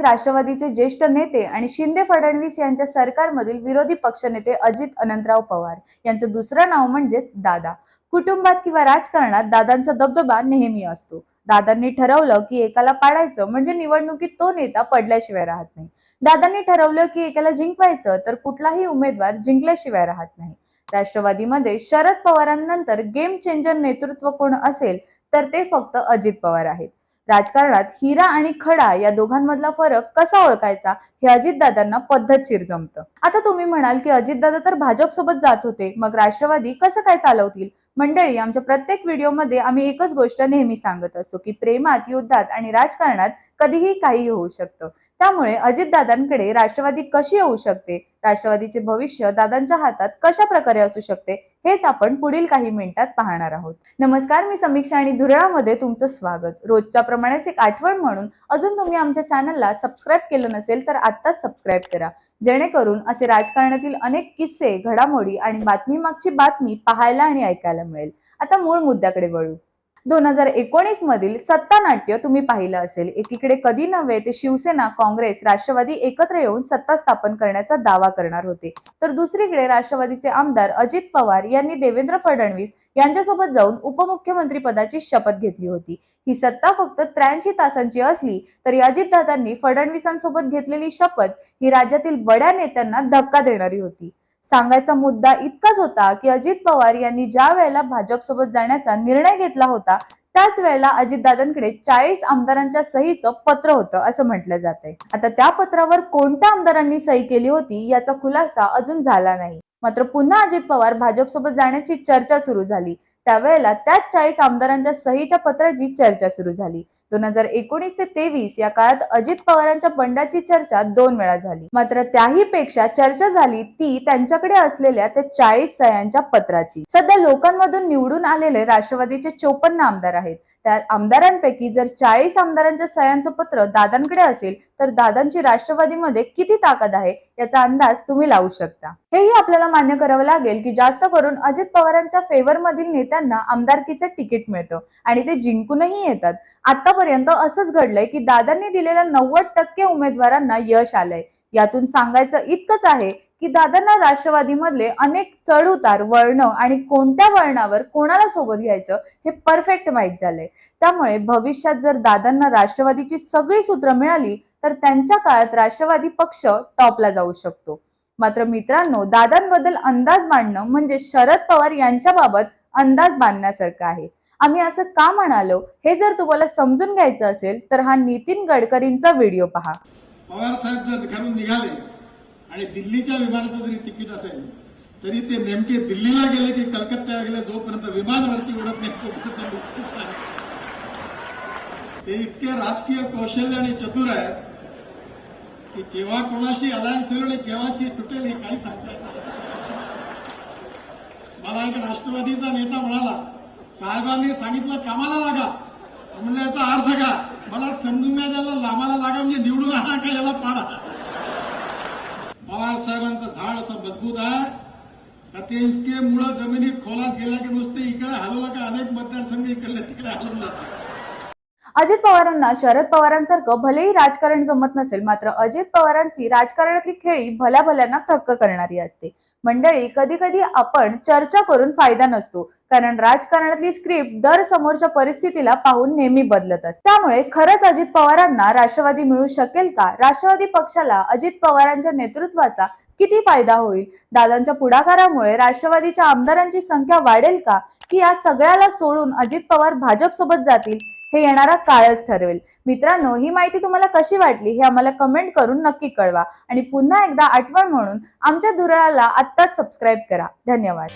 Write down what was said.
राष्ट्रवादीचे ज्येष्ठ नेते आणि शिंदे फडणवीस यांच्या सरकारमधील विरोधी पक्षनेते अजित अनंतराव पवार यांचं दुसरं नाव म्हणजेच दादा. कुटुंबात किंवा राजकारणात दादांचा दबदबा नेहमी असतो. दादांनी ठरवलं की एकाला पाडायचं म्हणजे निवडणुकीत तो नेता पडल्याशिवाय राहत नाही. दादांनी ठरवलं की एकाला जिंकवायचं तर कुठलाही उमेदवार जिंकल्याशिवाय राहत नाही. राष्ट्रवादीमध्ये शरद पवारांनंतर गेम चेंजर नेतृत्व कोण असेल तर ते फक्त अजित पवार आहेत. राजकारणात हिरा आणि खडा या दोघांमधला फरक कसा ओळखायचा हे अजितदादांना पद्धतशीर जमतं. आता तुम्ही म्हणाल की अजितदादा तर भाजप सोबत जात होते मग राष्ट्रवादी कसं काय चालवतील? मंडळी आमच्या प्रत्येक व्हिडिओमध्ये आम्ही एकच गोष्ट नेहमी सांगत असतो की प्रेमात युद्धात आणि राजकारणात कधीही काही होऊ शकतं. त्यामुळे अजितदादांकडे राष्ट्रवादी कशी येऊ शकते? राष्ट्रवादीचे भविष्य दादांच्या हातात कशा प्रकारे असू शकते? हेच आपण पुढील काही मिनिटात पाहणार आहोत. नमस्कार मी समीक्षा आणि धुरळामध्ये तुमचं स्वागत. रोजच्या प्रमाणेच एक आठवण म्हणून अजून तुम्ही आमच्या चॅनलला सबस्क्राईब केलं नसेल तर आत्ताच सबस्क्राईब करा. जेणेकरून असे राजकारणातील अनेक किस्से घडामोडी आणि बातमी मागची बातमी पाहायला आणि ऐकायला मिळेल. आता मूळ मुद्द्याकडे वळू. दोन हजार एकोणीस मधील सत्ता नाट्य तुम्ही पाहिलं असेल. एकीकडे कधी नव्हे ते शिवसेना काँग्रेस राष्ट्रवादी एकत्र येऊन सत्ता स्थापन करण्याचा दावा करणार होते. तर दुसरीकडे राष्ट्रवादीचे आमदार अजित पवार यांनी देवेंद्र फडणवीस यांच्यासोबत जाऊन उपमुख्यमंत्री पदाची शपथ घेतली होती. ही सत्ता फक्त त्र्याऐंशी तासांची असली तरी अजितदादांनी फडणवीसांसोबत घेतलेली शपथ ही राज्यातील बड्या नेत्यांना धक्का देणारी होती. सांगायचा मुद्दा इतकाच होता की अजित पवार यांनी ज्या वेळेला भाजपसोबत जाण्याचा निर्णय घेतला होता त्याच वेळेला अजितदादांकडे चाळीस आमदारांच्या सहीचं पत्र होतं असं म्हटलं जात आहे आता त्या पत्रावर कोणत्या आमदारांनी सही केली होती याचा खुलासा अजून झाला नाही. मात्र पुन्हा अजित पवार भाजपसोबत जाण्याची चर्चा सुरू झाली. त्यावेळेला त्याच चाळीस आमदारांच्या सहीच्या पत्राची चर्चा सुरू झाली. दोन हजार एकोणीस ते तेवीस या काळात अजित पवारांच्या बंडाची चर्चा दोन वेळा झाली. मात्र त्याही पेक्षा चर्चा झाली ती त्यांच्याकडे असलेल्या त्या चाळीस सह्यांच्या पत्राची. सध्या लोकांमधून निवडून आलेले राष्ट्रवादीचे चोपन्न आमदार आहेत. त्या आमदारांपैकी जर चाळीस आमदारांच्या सह्यांचं पत्र दादांकडे असेल तर दादांची राष्ट्रवादीमध्ये किती ताकद आहे याचा अंदाज तुम्ही लावू शकता. हेही आपल्याला मान्य करावं लागेल की जास्त करून अजित पवारांच्या फेवर मधील नेत्यांना आमदारकीचं तिकीट मिळतं आणि ते जिंकूनही येतात. आतापर्यंत असंच घडलंय की दादांनी दिलेल्या नव्वद टक्के उमेदवारांना यश आलंय. यातून सांगायचं इतकंच आहे की दादांना राष्ट्रवादीमधले अनेक चढउतार वळणं वळण आणि कोणत्या वळणावर कोणाला सोबत घ्यायचं हे परफेक्ट माहीत झालंय. त्यामुळे भविष्यात जर दादांना राष्ट्रवादीची सगळी सूत्र मिळाली तर त्यांच्या काळात राष्ट्रवादी पक्ष टॉपला जाऊ शकतो. मात्र मित्रांनो दादांबद्दल अंदाज बांधणं म्हणजे शरद पवार यांच्याबाबत अंदाज बांधण्यासारखं आहे. आम्ही असं का म्हणालो? हे जर तुम्हाला समजून घ्यायचं असेल तर हा नितीन गडकरींचा व्हिडिओ पहा. पवार साहेब जर घरून निघाले आणि दिल्लीच्या विमानाचं जरी तिकीट असेल तरी ते नेमके दिल्लीला गेले की कलकत्त्याला गेले जोपर्यंत विमानवरती उडत नाही तोपर्यंत ते इतके राजकीय कौशल्य आणि चतुर आहेत. की केव्हा कोणाशी अलायन्स होईल आणि केव्हाची तुटेल हे काही सांगता मला एक राष्ट्रवादीचा नेता म्हणाला साहेबांनी सांगितलं कामाला लागा. म्हणलं याचा अर्थ का मला समजून नाही त्याला लामाला लागा म्हणजे निवडून आणा का याला पाडा? पवार साहेबांचं झाड असं मजबूत आहे. का ते इतके मुळं जमिनीत खोलात गेल्या की नुसते इकडे हलवलं का अनेक मतदारसंघ इकडले तिकडे हलवून जातात. अजित पवारांना शरद पवारांसारखं भलेही राजकारण जमत नसेल मात्र अजित पवारांची राजकारणातली खेळी भल्या भल्यांना थक्क करणारी असते. मंडळी कधी कधी आपण चर्चा करून फायदा नसतो कारण राजकारणातली स्क्रिप्ट दर समोरच्या परिस्थितीला पाहून नेहमी बदलत असते. त्यामुळे खरंच अजित पवारांना राष्ट्रवादी मिळू शकेल का? राष्ट्रवादी पक्षाला अजित पवारांच्या नेतृत्वाचा किती फायदा होईल? दादांच्या पुढाकारामुळे राष्ट्रवादीच्या आमदारांची संख्या वाढेल का? की या सगळ्याला सोडून अजित पवार भाजप सोबत जातील? हे येणारा काळच ठरवेल. मित्रांनो ही माहिती तुम्हाला कशी वाटली हे आम्हाला कमेंट करून नक्की कळवा. आणि पुन्हा एकदा आठवण म्हणून आमच्या धुरळाला आत्ताच सबस्क्राईब करा. धन्यवाद.